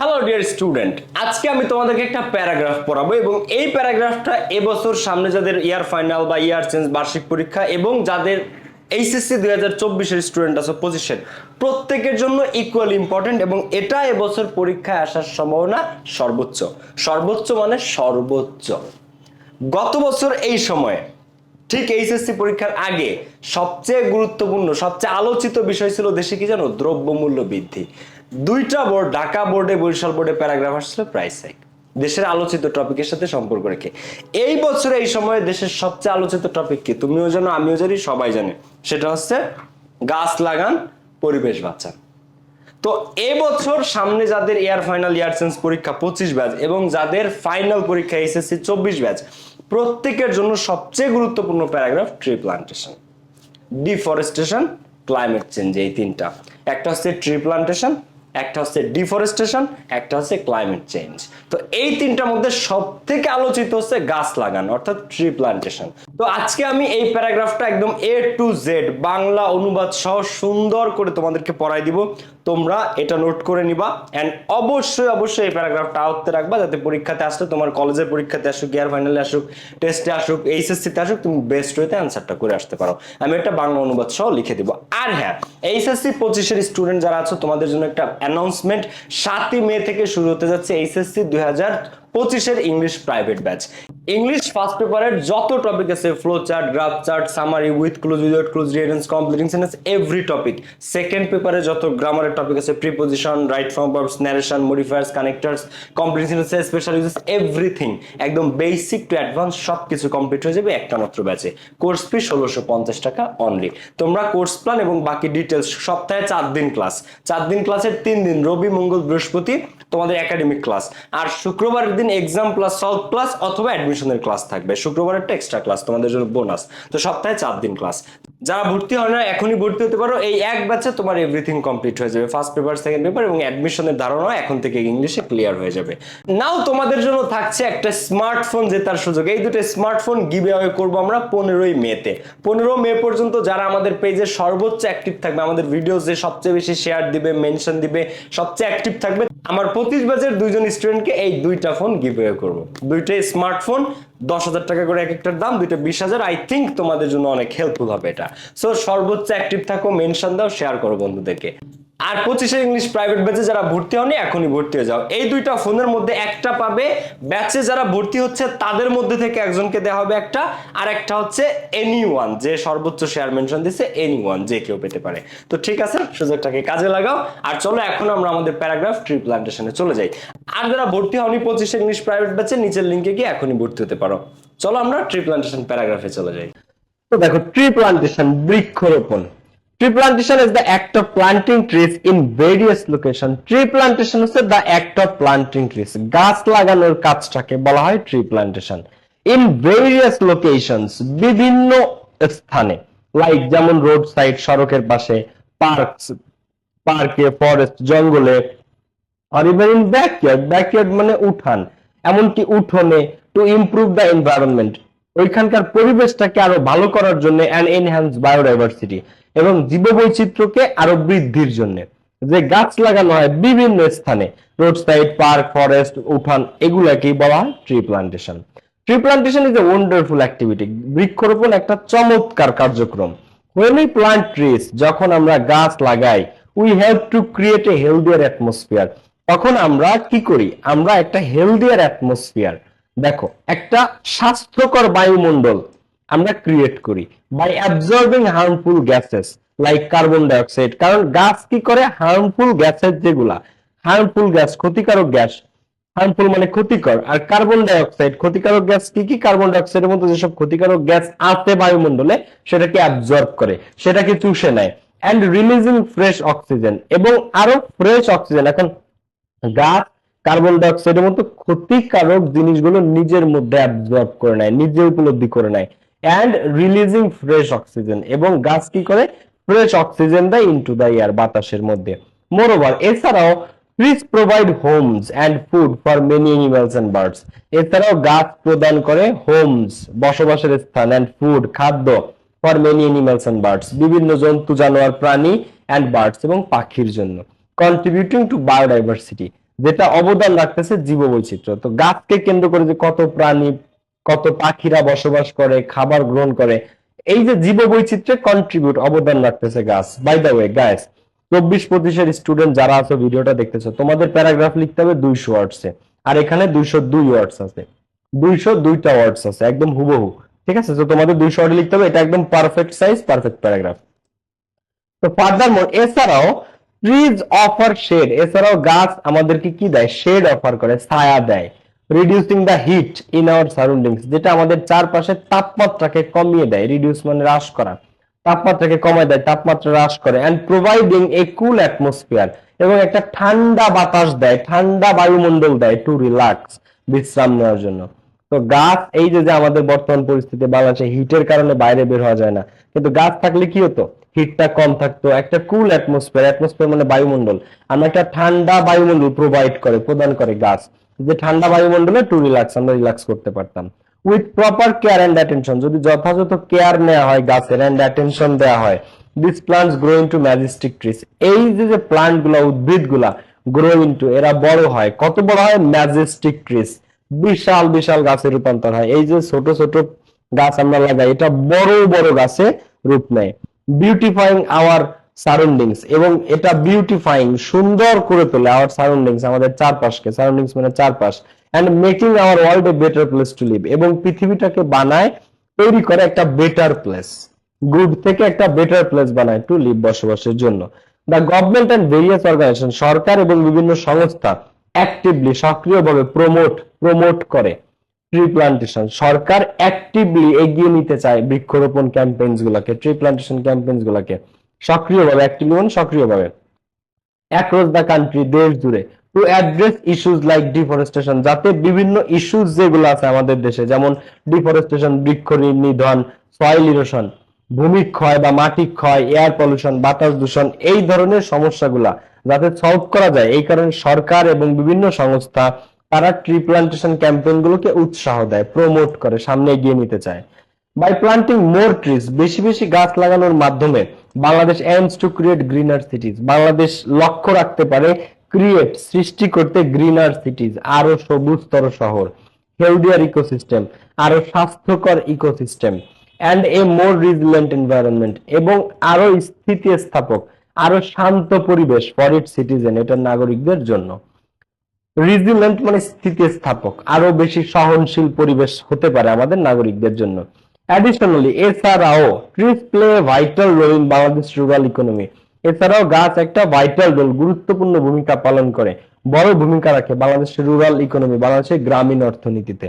Hello dear student আজকে আমি তোমাদেরকে একটা প্যারাগ্রাফ পড়াবো এবং এই প্যারাগ্রাফটা এবছর সামনে যাদের ইয়ার ফাইনাল বা ইয়ার চেঞ্জ বার্ষিক পরীক্ষা এবং যাদের এইচএসসি দুই হাজার চব্বিশের স্টুডেন্ট আছে পজিশন প্রত্যেকের জন্য ইকুয়াল ইম্পর্টেন্ট এবং এটা এবছর পরীক্ষায় আসার সম্ভাবনা সর্বোচ্চ। সর্বোচ্চ মানে সর্বোচ্চ। গত বছর এই সময়ে, ঠিক এইচএসসি পরীক্ষার আগে সবচেয়ে গুরুত্বপূর্ণ, সবচেয়ে আলোচিত বিষয় ছিল দেশে কি জানো? দ্রব্যমূল্য বৃদ্ধি। দুইটা বোর্ড ঢাকা বোর্ডে বরিশাল বোর্ডে প্যারাগ্রাফ আসছিল প্রাইস হাইক দেশের আলোচিত টপিকের সাথে সম্পর্ক রেখে। এই বছরে, এই সময়ে দেশের সবচেয়ে আলোচিত টপিক কি? তুমিও জানো, আমিও জানি, সবাই জানে। সেটা হচ্ছে গাছ লাগান, পরিবেশ বাঁচান। তো এবছর সামনে যাদের এয়ার ফাইনাল ইয়ার চেঞ্জ পরীক্ষা পঁচিশ ব্যাচ এবং যাদের ফাইনাল পরীক্ষা এসএসসি চব্বিশ ব্যাচ প্রত্যেকের জন্য সবচেয়ে গুরুত্বপূর্ণ paragraph tree plantation deforestation climate change এই তিনটা। একটা হচ্ছে ট্রি প্লান্টেশন একটা হচ্ছে ডিফরেস্টেশন একটা হচ্ছে ক্লাইমেট চেঞ্জ তো এই তিনটার মধ্যে সব থেকে আলোচিত হচ্ছে গাছ লাগান, অর্থাৎ ট্রি প্লান্টেশন তো আজকে আমি এই প্যারাগ্রাফটা একদম এ টু জেড বাংলা অনুবাদ সহ সুন্দর করে তোমাদেরকে পড়াই দিব। তোমরা এটা নোট করে নিবা এন্ড অবশ্যই অবশ্যই এই প্যারাগ্রাফটা আওত্তে রাখবা যাতে পরীক্ষাতে আসলে তোমার কলেজের পরীক্ষাতে আসুক ইয়ার ফাইনালে আসুক টেস্টে আসুক এইচএসসি তে আসুক, তুমি বেস্ট ওয়েতে অ্যান্সারটা করে আসতে পারো। আমি একটা বাংলা অনুবাদ সহ লিখে দিব। আর হ্যাঁ এইচএসসি পঁচিশের স্টুডেন্ট যারা আছো, তোমাদের জন্য একটা অ্যানাউন্সমেন্ট সাতই মে থেকে শুরু হতে যাচ্ছে এইচএসসি দুই হাজার পঁচিশের English private batch English first পেপারের যত টপিক আছে flow chart graph chart summary with cloze without cloze রিডেন্স completing sentence every topic second পেপারে যত গ্রামারের টপিক আছে preposition right form verbs narration modifiers connectors completing sentence special uses everything একদম basic to advance সব কিছু complete হয়ে যাবে একটা মাত্র ব্যাচে কোর্স ফি ষোলোশো পঞ্চাশ টাকা অনলি তোমরা কোর্স প্ল্যান এবং বাকি ডিটেলস সপ্তাহে চার দিন ক্লাস চার দিন ক্লাসের তিন দিন, রবি, মঙ্গল, বৃহস্পতি তোমাদের একাডেমিক ক্লাস আর শুক্রবারের দিন এক্সাম প্লাস সলভ ক্লাস অথবা অ্যাডমিশনের ক্লাস থাকবে। শুক্রবারেরটা এক্সট্রা ক্লাস তোমাদের জন্য বোনাস তো সপ্তাহে চার দিন ক্লাস যারা ভর্তি হয় না, এখনই ভর্তি হতে পারো। এই এক ব্যাচে তোমার এভরিথিং কমপ্লিট হয়ে যাবে। ফার্স্ট পেপার সেকেন্ড পেপার এবং অ্যাডমিশনের ধারণা এখন থেকে ইংলিশে ক্লিয়ার হয়ে যাবে। নাও তোমাদের জন্য থাকছে একটা স্মার্টফোন জেতার সুযোগ। এই দুটো স্মার্টফোন গিভে অ্যাওয়ে করব আমরা পনেরোই মেতে। পনেরো মে পর্যন্ত যারা আমাদের পেজে সর্বোচ্চ অ্যাক্টিভ থাকবে, আমাদের ভিডিওসে সবচেয়ে বেশি শেয়ার দিবে মেনশন দিবে, সবচেয়ে অ্যাক্টিভ থাকবে আমার পঁচিশ বাজার দুইজন স্টুডেন্টকে এই দুইটা ফোন গিভওয়ে করব। দুইটাই স্মার্টফোন দশ হাজার টাকা করে এক একটার দাম, দুইটা বিশ হাজার। আই থিঙ্ক তোমাদের জন্য অনেক হেল্পফুল হবে এটা। সো সর্বোচ্চ অ্যাক্টিভ থাকো মেনশন দাও শেয়ার করো বন্ধুদেরকে। আর পঁচিশে ইংলিশ প্রাইভেট ব্যাচে যারা ভর্তি হয়নি এখনই ভর্তি হয়ে যাও। এই দুইটা ফোনের মধ্যে একটা পাবে ব্যাচে যারা ভর্তি হচ্ছে, তাদের মধ্যে থেকে একজনকে দেওয়া হবে একটা, আর একটা হচ্ছে এনি ওয়ান যে সর্বোচ্চ শেয়ার মেনশন দিচ্ছে এনি ওয়ান যে কেউ পেতে পারে। তো ঠিক আছে, সুযোগটাকে কাজে লাগাও। আর চলো, এখন আমরা আমাদের প্যারাগ্রাফ ট্রি প্লান্টেশনে চলে যাই। আর যারা ভর্তি হয়নি পঁচিশে ইংলিশ প্রাইভেট ব্যাচে নিচের লিঙ্কে গিয়ে এখনই ভর্তি হতে পারো। চলো, আমরা ট্রি প্লান্টেশন প্যারাগ্রাফে চলে যাই। তো দেখো ট্রি প্লান্টেশন বৃক্ষরোপণ। হচ্ছে. গাছ লাগানোর কাজটাকে বলা হয় বিভিন্ন স্থানে লাইক যেমন রোড সাইড সড়কের পাশে পার্ক পার্কে ফরেস্ট জঙ্গলে আর ইভেন ইন ব্যাকইয়ার্ড মানে উঠান, এমনকি উঠোনে টু ইমপ্রুভ দ্য এনভায়রনমেন্ট ওইখানকার পরিবেশটাকে আরও ভালো করার জন্য অ্যান্ড এনহ্যান্স বায়োডাইভার্সিটি এবং জীববৈচিত্র্যকে আরও বৃদ্ধির জন্য। যে গাছ লাগানো হয় বিভিন্ন স্থানে রোড সাইড পার্ক ফরেস্ট উঠান, এগুলাকেই বলা হয় tree plantation tree plantation is a wonderful activity বৃক্ষরোপণ একটা চমৎকার কার্যক্রম। When we plant trees, যখন আমরা গাছ লাগাই we have to create a healthier atmosphere তখন আমরা কি করি? আমরা একটা হেলদিয়ার অ্যাটমসফিয়ার দেখো, একটা স্বাস্থ্যকর বায়ুমণ্ডল আমরা ক্রিয়েট করি by absorbing harmful gases like carbon dioxide কারণ গাছ কি করে? হার্মফুল গ্যাসেস যেগুলা হার্মফুল গ্যাস ক্ষতিকারক গ্যাস হার্মফুল মানে ক্ষতিকর। আর কার্বন ডাইঅক্সাইড ক্ষতিকারক গ্যাস কি কি? কার্বন ডাইঅক্সাইডের মধ্যে যেসব ক্ষতিকারক গ্যাস আছে বায়ুমণ্ডলে, সেটাকে অ্যাবজর্ব করে, সেটাকে চুষে নেয়। অ্যান্ড রিলিজিং ফ্রেশ অক্সিজেন এবং আরও ফ্রেশ অক্সিজেন এখন গাছ কার্বন ডাইঅক্সাইডের মতো ক্ষতিকারক জিনিসগুলো নিজের মধ্যে অ্যাবজর্ব করে নেয়, নিজে উপলব্ধি করে নেয়। অ্যান্ড রিলিজিং ফ্রেশ অক্সিজেন এবং গাছ কি করে? ফ্রেশ অক্সিজেন দেয় ইনটু দ্য এয়ার বাতাসের মধ্যে। মোরওভার এছাড়াও trees provide homes and food for many animals and birds এছাড়াও গাছ প্রদান করে হোমস বসবাসের স্থান অ্যান্ড ফুড খাদ্য for many animals and birds বিভিন্ন জন্তু, জানোয়ার, প্রাণী অ্যান্ড বার্ডস এবং পাখির জন্য। কন্ট্রিবিউটিং টু বায়োডাইভার্সিটি যেটা অবদান রাখতেছে জীববৈচিত্র্য। তো গাছকে কেন্দ্র করে যে কত প্রাণী কত পাখিরা বসবাস করে, খাবার গ্রহণ করে। এই যে জীববৈচিত্র্যে কন্ট্রিবিউট অবদান রাখতেছে গাছ বাই দ্য ওয়ে গাছ চব্বিশ পঁচিশের স্টুডেন্ট যারা আছো, ভিডিওটা দেখতেছো, তোমাদের প্যারাগ্রাফ লিখতে হবে দুইশো ওয়ার্ডসে আর এখানে দুইশো দুই ওয়ার্ডস আছে। দুইশো দুইটা ওয়ার্ডস আছে, একদম হুবহু। ঠিক আছে? তো তোমাদের দুইশো ওয়ার্ড লিখতে হবে, এটা একদম পারফেক্ট সাইজ পারফেক্ট প্যারাগ্রাফ তো ফার্দার মোর এছাড়াও ট্রিজ অফার শেড এছাড়াও গাছ আমাদেরকে কি দেয়? শেড অফার করে, ছায়া দেয়। Reducing the heat in our surroundings যেটা আমাদের চারপাশে তাপমাত্রাকে কমিয়ে দেয় রিডিউস মানে হ্রাস করা, তাপমাত্রাকে কমায় দেয়, তাপমাত্রা হ্রাস করে and providing a cool atmosphere এবং একটা ঠান্ডা বাতাস দেয়, ঠান্ডা বায়ুমণ্ডল দেয় টু রিল্যাক্স বিশ্রাম নেওয়ার জন্য। তো গাছ, এই যে আমাদের বর্তমান পরিস্থিতি, বাংলাদেশে হিটের কারণে বাইরে বের হওয়া যায় না, কিন্তু গাছ থাকলে কি হতো? হিটটা কম থাকতো, একটা কুল অ্যাটমসফিয়ার অ্যাটমসফিয়ার মানে বায়ুমণ্ডল, আমরা একটা ঠান্ডা বায়ুমণ্ডল প্রোভাইড করে, প্রদান করে গাছ। যে ঠান্ডা বায়ুমণ্ডলে টু রিল্যাক্স আমরা রিল্যাক্স করতে পারতাম। With proper care and attention যদি যথাযথ কেয়ার নেওয়া হয় গাছের অ্যান্ড অ্যাটেনশন দেওয়া হয় this plants grow into majestic trees এই যে যে প্লান্টগুলা উদ্ভিদগুলা গ্রো ইন্টু এরা বড় হয়। কত বড় হয়? ম্যাজেস্টিক ট্রিস বিশাল বিশাল গাছে রূপান্তর হয়। এই যে ছোট ছোট গাছ আমরা লাগাই, এটা বড় বড় গাছে রূপ নেয়। বিউটিফাইং আওয়ার সারাউন্ডিংস এবং এটা বিউটিফাইং সুন্দর করে তোলে আওয়ার সারাউন্ডিংস আমাদের চারপাশকে। সারাউন্ডিংস মানে চারপাশ। And making our world a better place to live এবং পৃথিবীটাকে বানায়, তৈরি করে একটা বেটার প্লেস গুড থেকে একটা বেটার প্লেস বানায় টু লিভ বসবাসের জন্য। The government and various organisation সরকার এবং বিভিন্ন সংস্থা অ্যাক্টিভলি সক্রিয়ভাবে প্রমোট প্রমোট করে। ট্রি প্লান্টেশন সরকার অ্যাক্টিভলি এগিয়ে নিতে চায় বৃক্ষরোপণ ক্যাম্পেইনস গুলাকে ট্রি প্লান্টেশন ক্যাম্পেইনস গুলাকে। সক্রিয়ভাবে অ্যাক্টিভলি মানে সক্রিয়ভাবে। অ্যাক্রস দ্য কান্ট্রি দেশ জুড়ে। To address issues like deforestation যাতে বিভিন্ন ইস্যুজ যেগুলো আছে আমাদের দেশে, যেমন ডিফরেস্টেশন বৃক্ষ নিধন সয়েল ইরোশন ভূমি ক্ষয় বা মাটি ক্ষয় এয়ার পলিউশন বাতাস দূষণ, এই ধরনের সমস্যাগুলা যাতে সলভ করা যায়, এই কারণে সরকার এবং বিভিন্ন সংস্থা তারা ট্রি প্লান্টেশন ক্যাম্পেইন গুলোকে উৎসাহ দেয় প্রমোট করে, সামনে এগিয়ে নিতে চায়। বাই প্লান্টিং মোর ট্রিজ বেশি বেশি গাছ লাগানোর মাধ্যমে Bangladesh aims to create greener cities Bangladesh লক্ষ্য রাখতে পারে ক্রিয়েট সৃষ্টি করতে গ্রিনার সিটিজ আরও সবুজতর শহর হেলদিয়ার ইকোসিস্টেম আরও স্বাস্থ্যকর ecosystem and a more resilient environment এবং আরও স্থিতিস্থাপক, আরও শান্ত পরিবেশ ফর ইট সিটিজেন এটার নাগরিকদের জন্য। রিজিলেন্ট মানে স্থিতিস্থাপক, আরও বেশি সহনশীল পরিবেশ হতে পারে আমাদের নাগরিকদের জন্য। অ্যাডিশনালি এছাড়াও trees play vital role in Bangladesh rural economy এছাড়াও গাছ একটা ভাইটাল রোল গুরুত্বপূর্ণ ভূমিকা পালন করে, বড় ভূমিকা রাখে বাংলাদেশের রুরাল ইকোনমি বাংলাদেশের গ্রামীণ অর্থনীতিতে।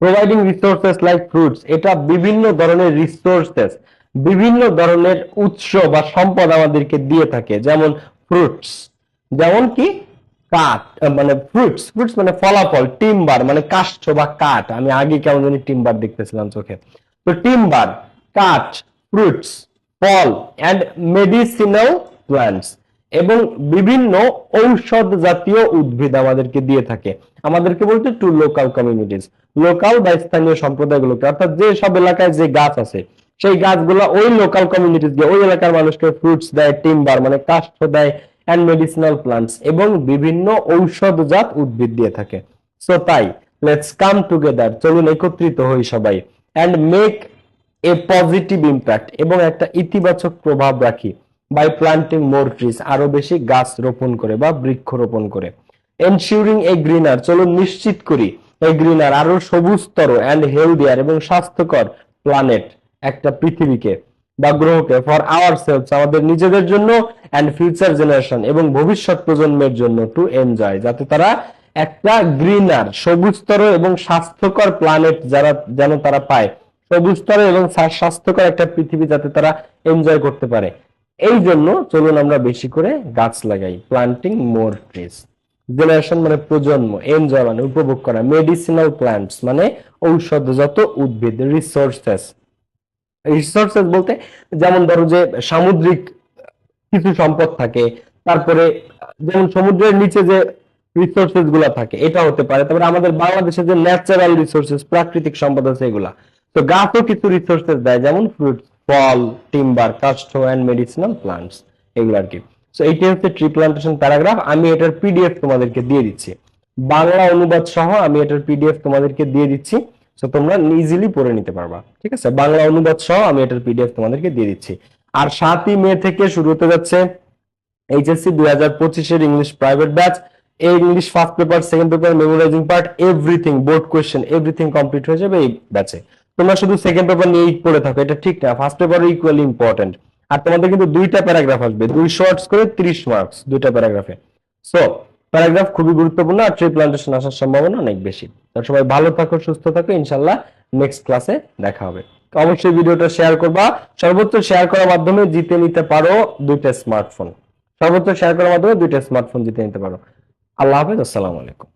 প্রোভাইডিং রিসোর্সেস লাইক ফ্রুটস এটা বিভিন্ন ধরনের রিসোর্সেস বিভিন্ন ধরনের উৎস বা সম্পদ আমাদেরকে দিয়ে থাকে, যেমন ফ্রুটস যেমন কি? কাঠ মানে ফ্রুটস ফ্রুটস মানে ফলাফল টিম্বার মানে কাষ্ঠ বা কাঠ। আমি আগে কেমন জানি টিম্বার দেখতেছিলাম চোখে। তো টিম্বার কাঠ ফ্রুটস ফল অ্যান্ড মেডিসিনাল প্ল্যান্টস এবং বিভিন্ন ঔষধ জাতীয় উদ্ভিদ আমাদেরকে দিয়ে থাকে। আমাদেরকে বলতে টু লোকাল কমিউনিটিস লোকাল বা স্থানীয় সম্প্রদায়গুলোকে। অর্থাৎ যে সব এলাকায় যে গাছ আছে, সেই গাছগুলো ওই লোকাল কমিউনিটিস দিয়ে ওই এলাকার মানুষকে ফ্রুটস দেয় টিম্বার মানে কাষ্ঠ দেয় অ্যান্ড মেডিসিনাল প্লান্টস এবং বিভিন্ন ঔষধজাত উদ্ভিদ দিয়ে থাকে। সো তাই লেটস কাম টুগেদার চলুন একত্রিত হই সবাই and make a positive impact এবং একটা ইতিবাচক প্রভাব রাখি বাই প্লান্টিং মোর ট্রিজ আরও বেশি গাছ রোপণ করে বা বৃক্ষ রোপণ করে। এনশিউরিং এ গ্রিনার চলুন নিশ্চিত করি এই গ্রিনার আরও সবুজতর অ্যান্ড হেলদিয়ার এবং স্বাস্থ্যকর প্ল্যানেট একটা পৃথিবীকে। বা গ্রহকে ফর আওয়ার সেলস আমাদের নিজেদের জন্য অ্যান্ড ফিউচার জেনারেশন এবং ভবিষ্যৎ প্রজন্মের জন্য টু এনজয় যাতে তারা একটা গ্রিনার সবুজতর এবং স্বাস্থ্যকর প্ল্যানেট যারা, যেন তারা পায়। সবুজতর এবং স্বাস্থ্যকর একটা পৃথিবী যাতে তারা এনজয় করতে পারে। এই জন্য চলুন আমরা বেশি করে গাছ লাগাই প্লান্টিং মোর ট্রিজ জেনারেশন মানে প্রজন্ম এনজয় মানে উপভোগ করা মেডিসিনাল প্লান্টস মানে ঔষধজাত উদ্ভিদ রিসোর্সেস রিসোর্সেস বলতে যেমন ধরো যে সামুদ্রিক কিছু সম্পদ থাকে, তারপরে যেমন সমুদ্রের নিচে যে রিসোর্সেসগুলা থাকে এটা হতে পারে। তারপরে আমাদের বাংলাদেশে যে ন্যাচারাল রিসোর্সেস প্রাকৃতিক সম্পদ আছে এগুলা। তো গাছও কিছু রিসোর্সেস দেয়, যেমন ফ্রুট ফল টিম্বার কাষ্ঠ অ্যান্ড মেডিসিনাল প্লান্টস এগুলো আর কি সো এইটা হচ্ছে ট্রি প্লান্টেশন প্যারাগ্রাফ আমি এটার পিডিএফ তোমাদেরকে দিয়ে দিচ্ছি। বাংলা অনুবাদ সহ আমি এটার পিডিএফ তোমাদেরকে দিয়ে দিচ্ছি। সো তোমরা ইজিলি পড়ে নিতে পারবা, ঠিক আছে? বাংলা অনুবাদ সহ আমি এটার পিডিএফ তোমাদেরকে দিয়ে দিচ্ছি। আর সাতই মে থেকে শুরু হতে যাচ্ছে এইচএসসি দুই হাজার পঁচিশের ইংলিশ প্রাইভেট ব্যাচ এই English first paper second paper memorising part everything board question everything complete হয়ে যাবে এই ব্যাচে তোমরা শুধু সেকেন্ড পেপার নিয়ে নিয়েই পড়ে থাকো, এটা ঠিক না ফার্স্ট পেপার ইকুয়ালি ইম্পর্টেন্ট আর তোমাদের কিন্তু দুইটা প্যারাগ্রাফ আসবে, দুই শর্টস করে ত্রিশ মার্কস দুইটা প্যারাগ্রাফে সো প্যারাগ্রাফ খুবই গুরুত্বপূর্ণ আর ট্রি প্লান্টেশন আসার সম্ভাবনা অনেক বেশি। তো সবাই ভালো থাকো, সুস্থ থাকো, ইনশাল্লাহ নেক্সট ক্লাসে দেখা হবে। অবশ্যই ভিডিওটা শেয়ার করবা। সর্বোচ্চ শেয়ার করার মাধ্যমে জিতে নিতে পারো দুইটা স্মার্টফোন সর্বোচ্চ শেয়ার করার মাধ্যমে দুইটা স্মার্টফোন জিতে নিতে পারো। আল্লাহ হাফেজ, আসসালামু আলাইকুম।